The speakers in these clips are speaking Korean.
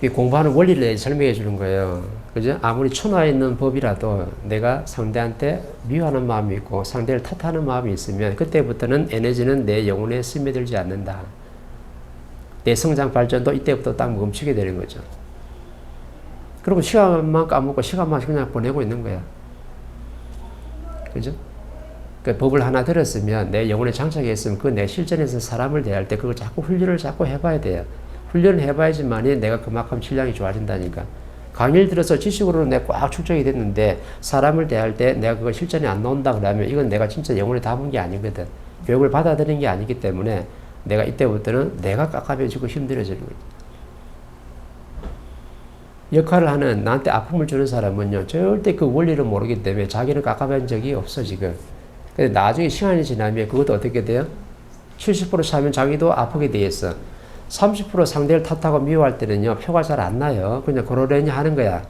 이 공부하는 원리를 설명해 주는 거예요. 그죠? 아무리 천하에 있는 법이라도 내가 상대한테 미워하는 마음이 있고 상대를 탓하는 마음이 있으면 그때부터는 에너지는 내 영혼에 스며들지 않는다. 내 성장 발전도 이때부터 딱 멈추게 되는 거죠. 그리고 시간만 까먹고 시간만 그냥 보내고 있는 거야. 그죠? 그 법을 하나 들었으면 내 영혼에 장착해 있으면 그 내 실전에서 사람을 대할 때 그걸 자꾸 훈련을 자꾸 해봐야 돼요. 훈련을 해봐야지만이 내가 그만큼 질량이 좋아진다니까. 강의를 들어서 지식으로 내가 꽉 축적이 됐는데 사람을 대할 때 내가 그거 실전에 안 나온다 그러면 이건 내가 진짜 영혼에 담은 게 아니거든. 교육을 받아들인 게 아니기 때문에 내가 이때부터는 내가 깝깝해지고 힘들어지는 거지. 역할을 하는 나한테 아픔을 주는 사람은요 절대 그 원리를 모르기 때문에 자기는 깝깝한 적이 없어 지금. 근데 나중에 시간이 지나면 그것도 어떻게 돼요? 70% 차면 자기도 아프게 돼 있어. 30% 상대를 탓하고 미워할 때는요 표가 잘 안 나요. 그냥 그러려니 하는 거야.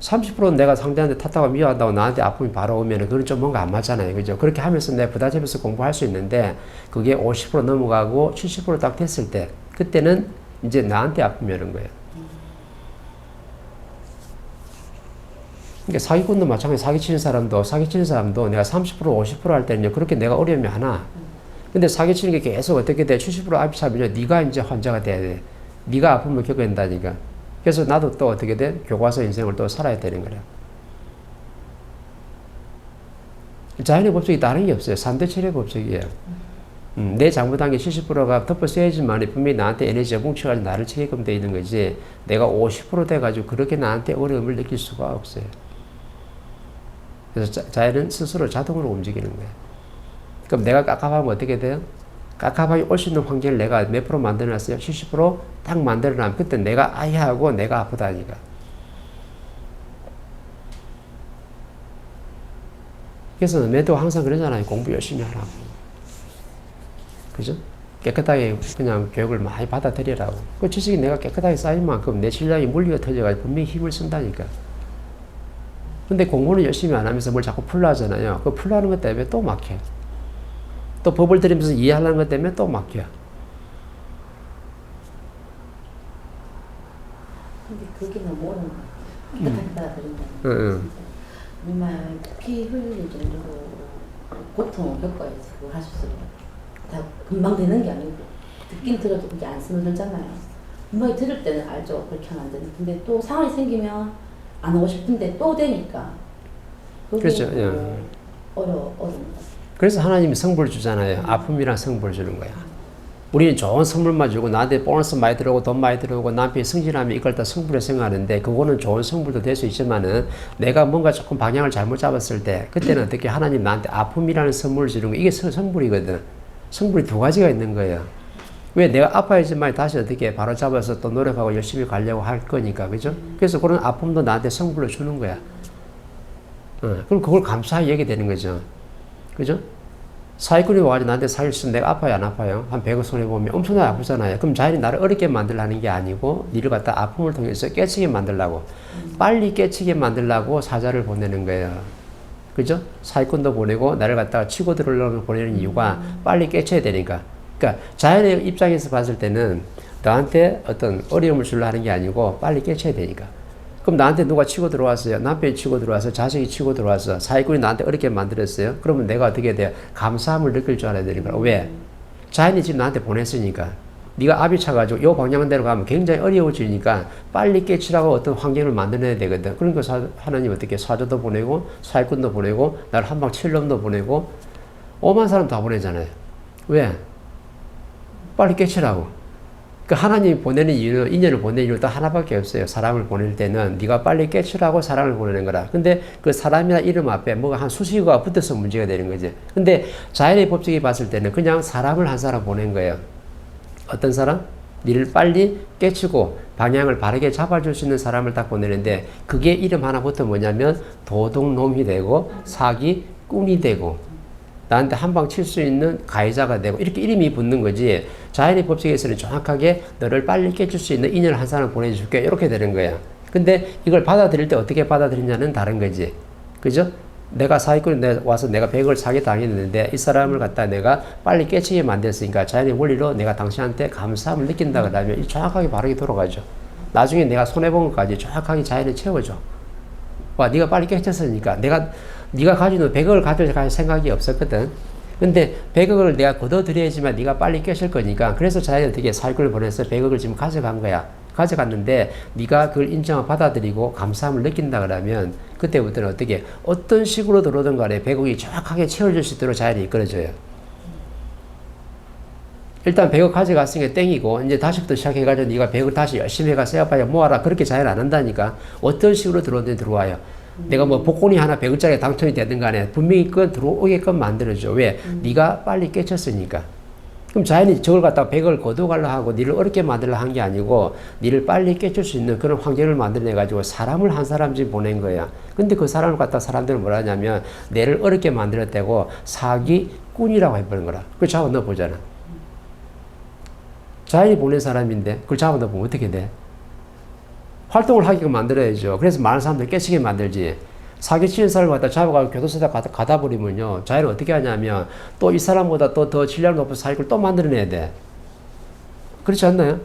30%는 내가 상대한테 탓하고 미워한다고 나한테 아픔이 바로 오면 그건 좀 뭔가 안 맞잖아요. 그죠? 그렇게 하면서 내가 부다집에서 공부할 수 있는데 그게 50% 넘어가고 70%딱 됐을 때 그때는 이제 나한테 아픔이 오는 거예요. 그러니까 사기꾼도 마찬가지 사기치는 사람도 사기치는 사람도 내가 30% 50%할 때는 그렇게 내가 어려움이 하나. 근데 사기치는 게 계속 어떻게 돼? 70% 앞이 차면 네가 이제 환자가 돼야 돼. 네가 아픔을 겪어야 된다니까. 그래서 나도 또 어떻게 돼? 교과서 인생을 또 살아야 되는 거야. 자연의 법칙이 다른 게 없어요. 3대 체력 법칙이에요. 음, 내 잘못한 게 70%가 덮어 써야지만 분명히 나한테 에너지가 뭉쳐가지고 나를 치게끔 돼 있는 거지. 내가 50% 돼가지고 그렇게 나한테 어려움을 느낄 수가 없어요. 그래서 자, 자연은 스스로 자동으로 움직이는 거예요. 그럼 내가 깝깝하면 어떻게 돼요? 깝깝하게 올 수 있는 환경을 내가 몇 프로 만들어놨어요? 70%딱 만들어놔면 그때 내가 아야 하고 내가 아프다니까. 그래서 매도 항상 그러잖아요. 공부 열심히 하라고. 그죠? 깨끗하게 그냥 교육을 많이 받아들이라고. 그 지식이 내가 깨끗하게 쌓인 만큼 내 실력이 물리가 터져가지고 분명히 힘을 쓴다니까. 근데 공부는 열심히 안 하면서 뭘 자꾸 풀라 하잖아요. 그 풀라 하는 것 때문에 또 막혀. 또 법을 들으면서 이해하려는 것 때문에 또 막혀. 근데 그게 너무 어려운 거야. 응, 응. 정말 피 흘릴 정도로 고통을 겪어야지 그걸 있어요. 다 금방 되는 게 아니고 듣긴 들어도 그게 안 스며들잖아요. 분명히 들을 때는 알죠. 그렇게 하면 안 되는. 근데 또 상황이 생기면 안 하고 싶은데 또 되니까. 그렇죠. 또 예. 어려 어려운 거. 그래서 하나님이 성불 주잖아요. 아픔이란 성불 주는 거야. 우리는 좋은 선물만 주고 나한테 보너스 많이 들어오고 돈 많이 들어오고 남편이 승진하면 이걸 다 성불에 생각하는데 그거는 좋은 성불도 될 수 있지만은 내가 뭔가 조금 방향을 잘못 잡았을 때 그때는 어떻게 하나님 나한테 아픔이라는 선물을 주는 거 이게 성- 성불이거든. 성불이 두 가지가 있는 거예요. 왜 내가 아파야지만 다시 어떻게 바로 잡아서 또 노력하고 열심히 가려고 할 거니까 그죠? 그래서 그런 아픔도 나한테 성불로 주는 거야. 어, 그럼 그걸 얘기 되는 거죠. 그죠? 사기꾼이 와가지고 나한테 사기를 쓰면 내가 아파요, 안 아파요? 한 100억 손해보면 엄청나게 아프잖아요. 그럼 자연이 나를 어렵게 만들라는 게 아니고, 니를 갖다 아픔을 통해서 깨치게 만들라고. 빨리 깨치게 만들라고 사자를 보내는 거예요. 그죠? 사기꾼도 보내고, 나를 갖다가 치고 들어오려고 보내는 이유가 빨리 깨쳐야 되니까. 그러니까 자연의 입장에서 봤을 때는 나한테 어떤 어려움을 주려 하는 게 아니고, 빨리 깨쳐야 되니까. 그럼 나한테 누가 치고 들어왔어요? 남편이 치고 들어와서 자식이 치고 들어와서 사기꾼이 나한테 어렵게 만들었어요? 그러면 내가 어떻게 돼요? 감사함을 느낄 줄 알아야 되는 거야. 왜? 자연이 지금 나한테 보냈으니까. 네가 압이 차가지고 요 방향대로 가면 굉장히 어려워지니까 빨리 깨치라고 어떤 환경을 만들어야 되거든. 그러니까 사, 하나님 어떻게 사자도 보내고 사기꾼도 보내고 나를 한방 칠 놈도 보내고 오만 사람 다 보내잖아요. 왜? 빨리 깨치라고. 그 하나님이 보내는 이유는 인연을 보내는 이유는 딱 하나밖에 없어요. 사람을 보낼 때는 네가 빨리 깨치라고 사람을 보내는 거라. 근데 그 사람이나 이름 앞에 뭐가 한 수식어가 붙어서 문제가 되는 거지. 근데 자연의 법칙이 봤을 때는 그냥 사람을 한 사람 보낸 거예요. 어떤 사람? 니를 빨리 깨치고 방향을 바르게 잡아줄 수 있는 사람을 딱 보내는데 그게 이름 하나부터 뭐냐면 도둑놈이 되고 사기 꾼이 되고 나한테 한 방 칠 수 있는 가해자가 되고 이렇게 이름이 붙는 거지 자연의 법칙에서는 정확하게 너를 빨리 깨줄 수 있는 인연을 한 사람 보내줄게 이렇게 되는 거야 근데 이걸 받아들일 때 어떻게 받아들이냐는 다른 거지 그죠? 내가 사기꾼이 내- 와서 내가 100을 사기 당했는데 이 사람을 갖다 내가 빨리 깨치게 만들었으니까 자연의 원리로 내가 당신한테 감사함을 느낀다 그러면 이 정확하게 바르게 돌아가죠. 나중에 내가 손해본 것까지 정확하게 자연에 채워줘. 와, 네가 빨리 깨쳤으니까 내가 네가 가지고 있는 100억을 가질 생각이 없었거든. 근데 100억을 내가 걷어들여야지만 네가 빨리 깨실 거니까 그래서 자연이 어떻게 사기꾼을 보내서 100억을 지금 가져간 거야. 가져갔는데 네가 그걸 인정을 받아들이고 감사함을 느낀다 그러면 그때부터는 어떻게 어떤 식으로 들어오든 간에 100억이 정확하게 채워질 수 있도록 자연이 이끌어줘요. 일단 100억 가져갔으니까 땡이고 이제 다시부터 시작해가지고 네가 100억 다시 열심히 해가 세어봐야 모아라 그렇게 자연 안 한다니까 어떤 식으로 들어오든 들어와요. 내가 뭐 복권이 하나 100억짜리 당첨이 되든 간에 분명히 그 들어오게끔 만들어줘. 왜? 네가 빨리 깨쳤으니까. 그럼 자연이 저걸 갖다가 100을 거둬가려 하고 니를 어렵게 만들려 한 게 아니고 니를 빨리 깨줄 수 있는 그런 환경을 만들어내 가지고 사람을 한 사람씩 보낸 거야. 근데 그 사람을 갖다 사람들은 뭐라 하냐면 내를 어렵게 만들었다고 사기꾼이라고 해버린 거라. 그걸 잡아 넣어 보잖아. 자연이 보낸 사람인데 그걸 잡아 넣으면 어떻게 돼? 활동을 하게끔 만들어야죠. 그래서 많은 사람들 깨치게 만들지. 사기치는 사람을 갖다 잡아가지고 교도소에다 가다, 가다 버리면요. 자연은 어떻게 하냐면 또 이 사람보다 또더 질량 높은 사기를 또 만들어내야 돼. 그렇지 않나요?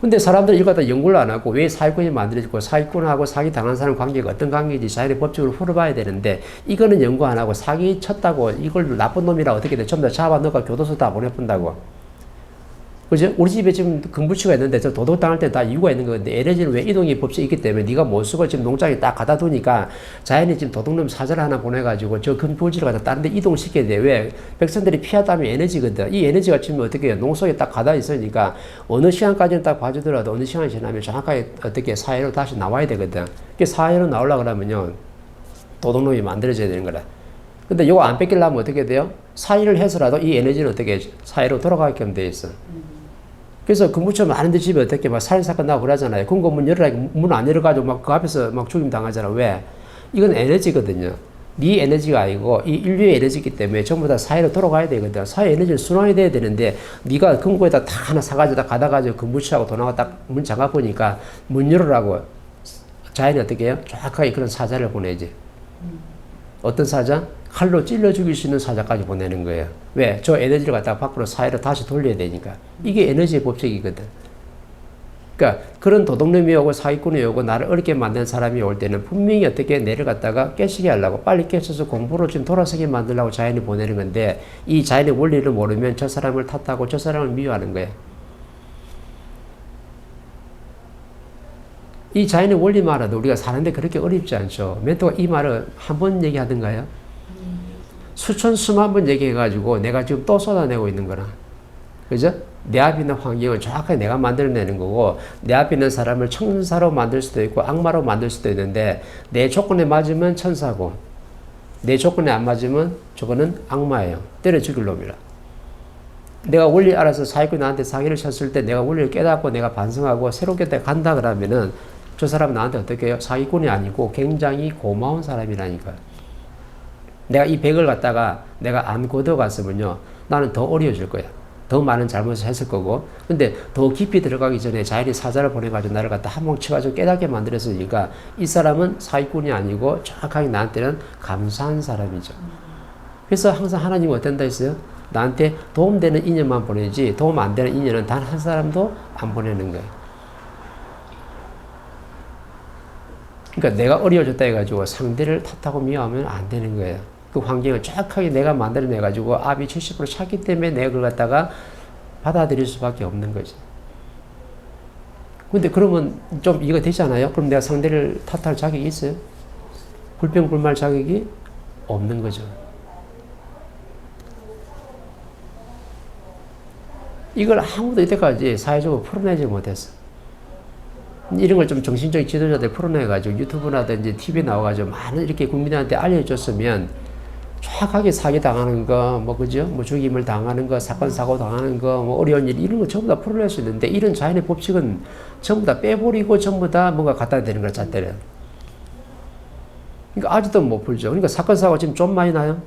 근데 사람들이 이거 갖다 연구를 안 하고 왜 사기꾼이 만들어지고 사기꾼하고 사기 당한 사람 관계가 어떤 관계인지 자연의 법적으로 풀어봐야 되는데 이거는 연구 안 하고 사기 쳤다고 이걸 나쁜 놈이라 어떻게 돼? 전부 다 잡아 넣어가 교도소 다 보내본다고. 그죠? 우리 집에 지금 금부치가 있는데 저 도둑 당할 때 다 이유가 있는 건데 에너지는 왜 이동이 법칙이 있기 때문에 네가 못 쓰고 지금 농장에 딱 갖다 두니까 자연이 지금 도둑놈 사절 하나 보내가지고 저 금부치를 갖다 다른 데 이동시켜야 돼. 왜? 백성들이 피하다면 에너지거든. 이 에너지가 지금 어떻게 해요? 농속에 딱 가다 있으니까 어느 시간까지는 딱 봐주더라도 어느 시간이 지나면 정확하게 어떻게 사회로 다시 나와야 되거든. 그 사회로 나오려고 그러면요. 도둑놈이 만들어져야 되는 거라. 근데 이거 안 뺏기려면 어떻게 돼요? 사의를 해서라도 이 에너지는 어떻게 사회로 돌아가게끔 돼 있어. 그래서 근무처 많은데 집에 어떻게 막 살인 사건 나고 그러잖아요. 금고 문 열어라, 문 안 열어가지고 막 그 앞에서 막 죽임 당하잖아. 왜? 이건 에너지거든요. 네 에너지가 아니고 이 인류의 에너지이기 때문에 전부 다 사회로 돌아가야 되거든. 사회 에너지를 순환이 돼야 되는데 네가 금고에다 다 하나 사가지고 다 가다가지고 근무처하고 도나가 딱 문 잠가 보니까 문 열으라고 자연이 어떻게 해요? 정확하게 그런 사자를 보내지. 어떤 사자? 칼로 찔러 죽일 수 있는 사자까지 보내는 거예요. 왜? 저 에너지를 갖다가 밖으로 사회로 다시 돌려야 되니까. 이게 에너지의 법칙이거든. 그러니까 그런 도둑놈이 오고 사기꾼이 오고 나를 어렵게 만든 사람이 올 때는 분명히 어떻게 내를 갖다가 깨시게 하려고 빨리 깨쳐서 공부로 좀 돌아서게 만들려고 자연이 보내는 건데 이 자연의 원리를 모르면 저 사람을 탓하고 저 사람을 미워하는 거예요. 이 자연의 원리만 알아도 우리가 사는데 그렇게 어렵지 않죠. 멘토가 이 말을 한 번 얘기하던가요? 수천 수만 번 얘기해가지고 내가 지금 또 쏟아내고 있는 거라. 그죠? 내 앞에 있는 환경을 정확하게 내가 만들어내는 거고 내 앞에 있는 사람을 천사로 만들 수도 있고 악마로 만들 수도 있는데 내 조건에 맞으면 천사고 내 조건에 안 맞으면 저거는 악마예요. 때려 죽일 놈이라. 내가 원리 알아서 사기꾼이 나한테 사기를 쳤을 때 내가 원리를 깨닫고 내가 반성하고 새롭게 돼 간다 그러면은 저 사람은 나한테 어떻게 해요? 사기꾼이 아니고 굉장히 고마운 사람이라니까요. 내가 이 100을 갖다가 내가 안 걷어갔으면요. 나는 더 어려워질 거야. 더 많은 잘못을 했을 거고. 근데 더 깊이 들어가기 전에 자연이 사자를 보내가지고 나를 갖다 한몫 쳐가지고 깨닫게 만들었으니까 이 사람은 사기꾼이 아니고 정확하게 나한테는 감사한 사람이죠. 그래서 항상 하나님은 어떤다 했어요? 나한테 도움되는 인연만 보내지 도움 안 되는 인연은 단 한 사람도 안 보내는 거예요. 그러니까 내가 어려워졌다 해가지고 상대를 탓하고 미워하면 안 되는 거예요. 그 환경을 정확하게 내가 만들어내 가지고 압이 70% 찼기 때문에 내가 그걸 갖다가 받아들일 수밖에 없는 거지. 근데 그러면 좀 이거 되잖아요? 그럼 내가 상대를 탓할 자격이 있어요? 불평불말 자격이 없는 거죠. 이걸 아무도 이때까지 사회적으로 풀어내지 못했어. 이런 걸 좀 정신적인 지도자들 풀어내가지고 유튜브라든지 TV에 나와가지고 많은 이렇게 국민한테 알려줬으면 정확하게 사기 당하는 거, 뭐, 그죠? 뭐, 죽임을 당하는 거, 사건, 사고 당하는 거, 뭐, 어려운 일, 이런 거 전부 다 풀어낼 수 있는데, 이런 자연의 법칙은 전부 다 빼버리고 전부 다 뭔가 갖다 대는 거야, 잣대를. 그러니까 아직도 못 풀죠. 그러니까 사건, 사고 지금 좀 많이 나요?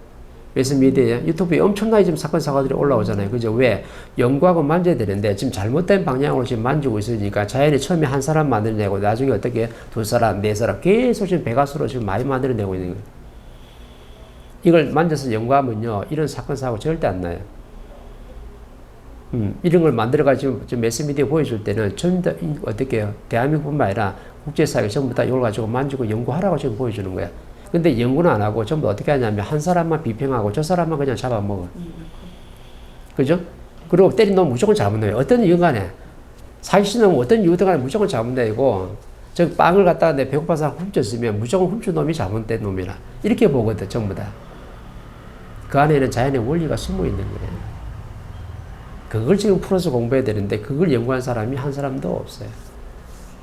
매스미디어에 유튜브에 엄청나게 지금 사건 사고들이 올라오잖아요. 그죠? 왜? 연구하고 만져야 되는데 지금 잘못된 방향으로 지금 만지고 있으니까 자연이 처음에 한 사람 만들어내고 나중에 어떻게 두 사람, 네 사람 계속 지금 배가수로 지금 많이 만들어내고 있는 거예요. 이걸 만져서 연구하면요. 이런 사건, 사고 절대 안 나요. 음, 이런 걸 만들어가지고 매스미디어 보여줄 때는 전부 어떻게 해요? 대한민국뿐만 아니라 국제사회 전부 다 이걸 가지고 만지고 연구하라고 지금 보여주는 거야. 근데 연구는 안 하고 전부 어떻게 하냐면 한 사람만 비평하고 저 사람만 그냥 잡아먹어. 그죠? 그리고 때린 놈 무조건 잘못내요. 어떤 이유 간에. 사실은 어떤 이유든 간에 무조건 잘못내고 저 빵을 갖다가 내 배고파서 훔쳤으면 무조건 훔친 놈이 잘못된 놈이라. 이렇게 보거든, 전부 다. 그 안에는 자연의 원리가 숨어 있는 거예요. 그걸 지금 풀어서 공부해야 되는데 그걸 연구한 사람이 한 사람도 없어요.